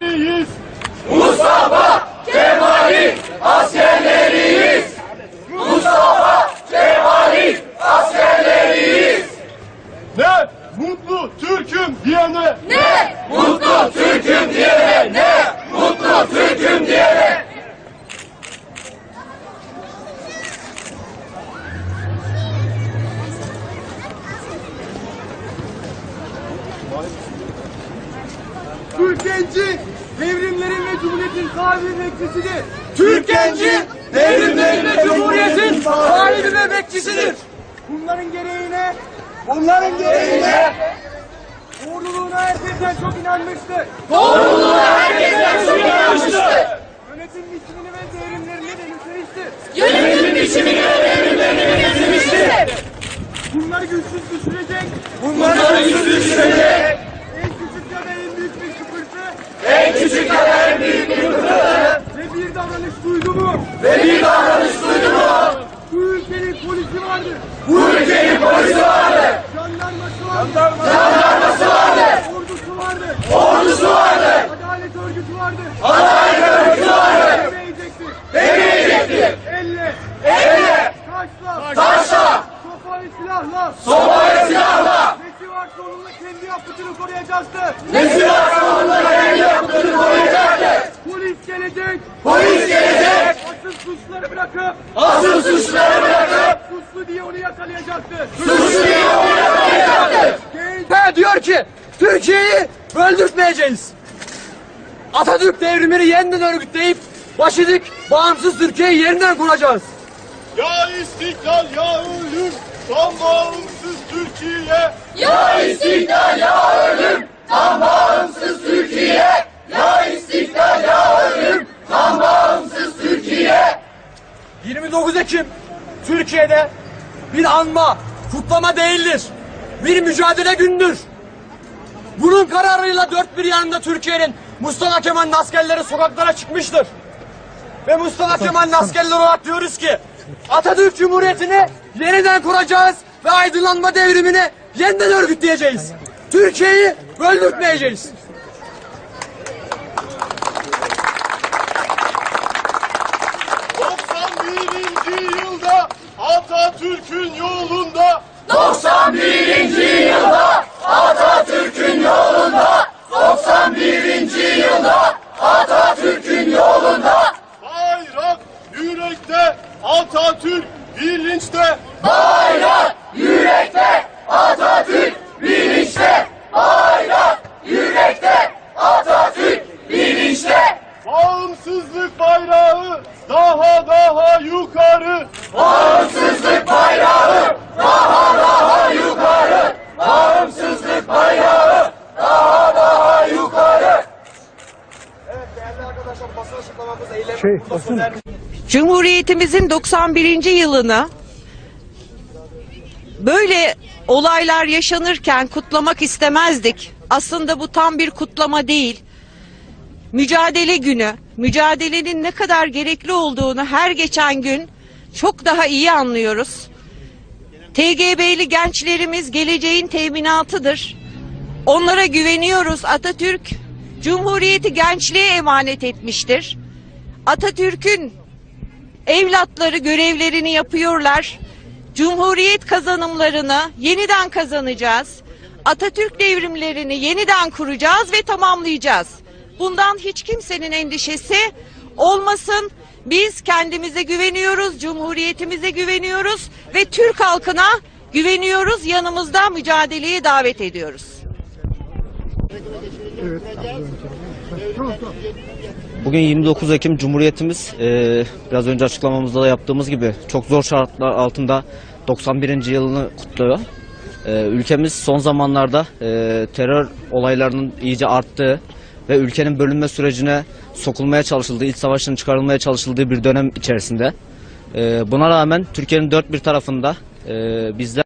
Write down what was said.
Cumhuriyetiyiz. Mustafa Kemal'in askerleriyiz. Mustafa Kemal'in askerleriyiz. Ne mutlu Türk'üm diyene. Ne mutlu Türk'üm diyene. Ne mutlu Türk'üm diyene. Türk genci devrimlerin ve cumhuriyetin sahibi bekçisidir. Türk genci devrimlerin ve cumhuriyetin sahibi ve bekçisidir. Bunların gereğine, bunların gereğine doğruluğuna herkesten çok inanmıştır. Doğruluğuna herkesten Bu ülkenin polisi vardır. jandarması vardır, Jandarması vardır. ordusu vardır, Ordusu vardır. adalet örgütü vardır. Adalet örgütü vardır. Demeyecektir. Demeyecektir. Elle, Elle, taşla, taşla, sopa ve silahla, sopa ve silahla. nesi varsa onunla kendi yapıtını koruyacaktır. Nesi varsa onunla kendi yaptığını koruyacaktır. Polis gelecek, Polis gelecek. asıl suçları bırakıp, Asıl Türkiye'yi öldürtmeyeceğiz. Atatürk devrimini yeniden örgütleyip başladık bağımsız Türkiye'yi yeniden kuracağız. Ya istiklal ya ölüm, tam bağımsız Türkiye. Ya istiklal ya ölüm, Tam bağımsız Türkiye. Ya istiklal ya ölüm, tam bağımsız Türkiye. 29 Ekim Türkiye'de bir anma, kutlama değildir. Bir mücadele gündür. Bunun kararıyla dört bir yanında Türkiye'nin Mustafa Kemal'in askerleri sokaklara çıkmıştır. Ve Mustafa Kemal'in askerleri olarak diyoruz ki Atatürk Cumhuriyeti'ni yeniden kuracağız ve aydınlanma devrimini yeniden örgütleyeceğiz. Türkiye'yi öldürtmeyeceğiz. birinci yılda Atatürk'ün yolunda 91. yılda Atatürk'ün yolunda 91. yılda Atatürk'ün yolunda. Bayrak yürekte Atatürk bilinçte. Bayrak yürekte Atatürk bilinçte. Bayrak yürekte Atatürk bilinçte. Bağımsızlık bayrağı daha daha yukarı bağımsızlık bayrağı daha daha yukarı bağımsızlık bayrağı daha daha yukarı Cumhuriyetimizin 91. yılını böyle olaylar yaşanırken kutlamak istemezdik. Aslında bu tam bir kutlama değil. Mücadele günü, mücadelenin ne kadar gerekli olduğunu her geçen gün çok daha iyi anlıyoruz. TGB'li gençlerimiz geleceğin teminatıdır. Onlara güveniyoruz. Atatürk Cumhuriyeti gençliğe emanet etmiştir. Atatürk'ün evlatları görevlerini yapıyorlar. Cumhuriyet kazanımlarını yeniden kazanacağız. Atatürk devrimlerini yeniden kuracağız ve tamamlayacağız. Bundan hiç kimsenin endişesi olmasın. Biz kendimize güveniyoruz, cumhuriyetimize güveniyoruz ve Türk halkına güveniyoruz. Yanımızda mücadeleye davet ediyoruz. Bugün 29 Ekim Cumhuriyetimiz e, biraz önce açıklamamızda da yaptığımız gibi çok zor şartlar altında 91. yılını kutluyor. E, ülkemiz son zamanlarda e, terör olaylarının iyice arttığı ve ülkenin bölünme sürecine sokulmaya çalışıldığı, iç savaşın çıkarılmaya çalışıldığı bir dönem içerisinde. Buna rağmen Türkiye'nin dört bir tarafında bizler